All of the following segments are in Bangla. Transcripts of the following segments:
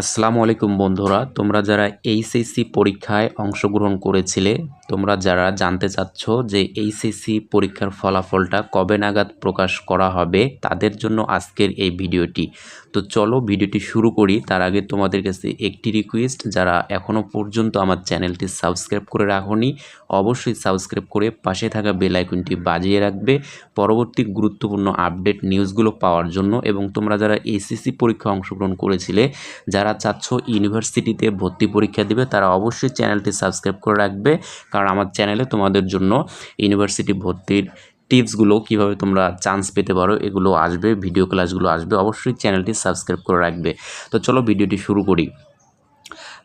আসসালামু আলাইকুম বন্ধুরা, তোমরা যারা এইচএসসি পরীক্ষায় অংশগ্রহণ করেছিলে, তোমরা যারা জানতে চাচ্ছ যে এইচএসসি পরীক্ষার ফলাফলটা কবে নাগাদ প্রকাশ করা হবে, তাদের জন্য আজকের এই ভিডিওটি। তো চলো ভিডিওটি শুরু করি। তার আগে তোমাদের কাছে একটি রিকোয়েস্ট যারা এখনও পর্যন্ত আমার চ্যানেলটি সাবস্ক্রাইব করে রাখনি, অবশ্যই সাবস্ক্রাইব করে পাশে থাকা বেল আইকনটি বাজিয়ে রাখবে। পরবর্তী গুরুত্বপূর্ণ আপডেট নিউজগুলো পাওয়ার জন্য এবং তোমরা যারা এইচএসসি পরীক্ষা অংশগ্রহণ করেছিলে, যারা চাচ্ছ ইউনিভার্সিটিতে ভর্তি পরীক্ষা দিবে, তারা অবশ্যই চ্যানেলটি সাবস্ক্রাইব করে রাখবে। কারণ আমার চ্যানেলে তোমাদের জন্য ইউনিভার্সিটি ভর্তির টিপসগুলো কীভাবে তোমরা চান্স পেতে পারো, এগুলো আসবে ভিডিও ক্লাসগুলো আসবে, অবশ্যই চ্যানেলটি সাবস্ক্রাইব করে রাখবে। তো চলো ভিডিওটি শুরু করি।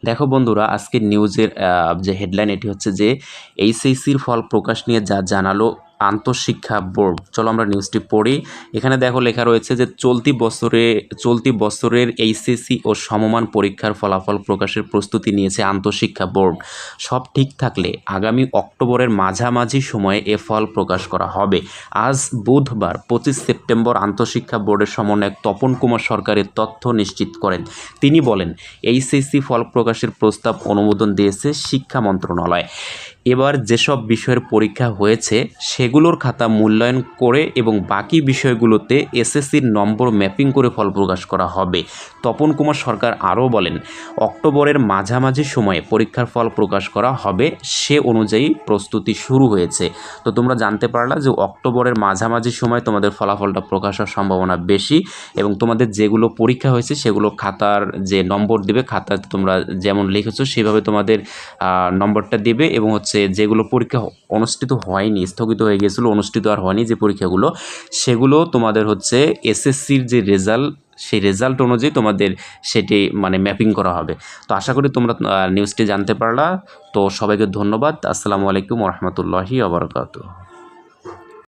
দেখো বন্ধুরা, আজকের নিউজের যে হেডলাইন এটি হচ্ছে যে, এইচএসসির ফল প্রকাশ নিয়ে যা জানালো আন্তঃশিক্ষা বোর্ড। চলো আমরা নিউজটি পড়ি। এখানে দেখো লেখা রয়েছে যে চলতি বছরে, চলতি বছরের এইচএসসি ও সমমান পরীক্ষার ফলাফল প্রকাশের প্রস্তুতি নিয়েছে আন্তঃশিক্ষা বোর্ড। সব ঠিক থাকলে আগামী অক্টোবরের মাঝামাঝি সময়ে এ ফল প্রকাশ করা হবে। আজ বুধবার, পঁচিশ সেপ্টেম্বর আন্তঃশিক্ষা বোর্ডের সমন্বয়ক তপন কুমার সরকারের তথ্য নিশ্চিত করেন। তিনি বলেন এইচএসসি ফল প্রকাশের প্রস্তাব অনুমোদন দিয়েছে শিক্ষা মন্ত্রণালয়। এবার যেসব বিষয়ের পরীক্ষা হয়েছে, সেগুলোর খাতা মূল্যায়ন করে এবং বাকি বিষয়গুলোতে এসএসসির নম্বর ম্যাপিং করে ফল প্রকাশ করা হবে। তপন কুমার সরকার আরও বলেন, অক্টোবরের মাঝামাঝি সময়ে পরীক্ষার ফল প্রকাশ করা হবে সে অনুযায়ী প্রস্তুতি শুরু হয়েছে। তো তোমরা জানতে পারলা যে অক্টোবরের মাঝামাঝি সময় তোমাদের ফলাফলটা প্রকাশ হওয়ার সম্ভাবনা বেশি এবং তোমাদের যেগুলো পরীক্ষা হয়েছে, সেগুলো খাতার যে নম্বর দেবে খাতাতে তোমরা যেমন লিখেছো, সেভাবে তোমাদের নম্বরটা দেবে এবং হচ্ছে যেগুলো পরীক্ষা অনুষ্ঠিত হয়নি, স্থগিত হয়ে গেছিল অনুষ্ঠিত আর হয়নি যে পরীক্ষাগুলো, সেগুলো তোমাদের হচ্ছে এসএসসির যে রেজাল্ট সেই রেজাল্ট অনুযায়ী তোমাদের সেটি মানে ম্যাপিং করা হবে। তো আশা করি তোমরা নিউজটি জানতে পারলা। তো সবাইকে ধন্যবাদ। আসসালামু আলাইকুম রহমতুল্লাহি আবরকাত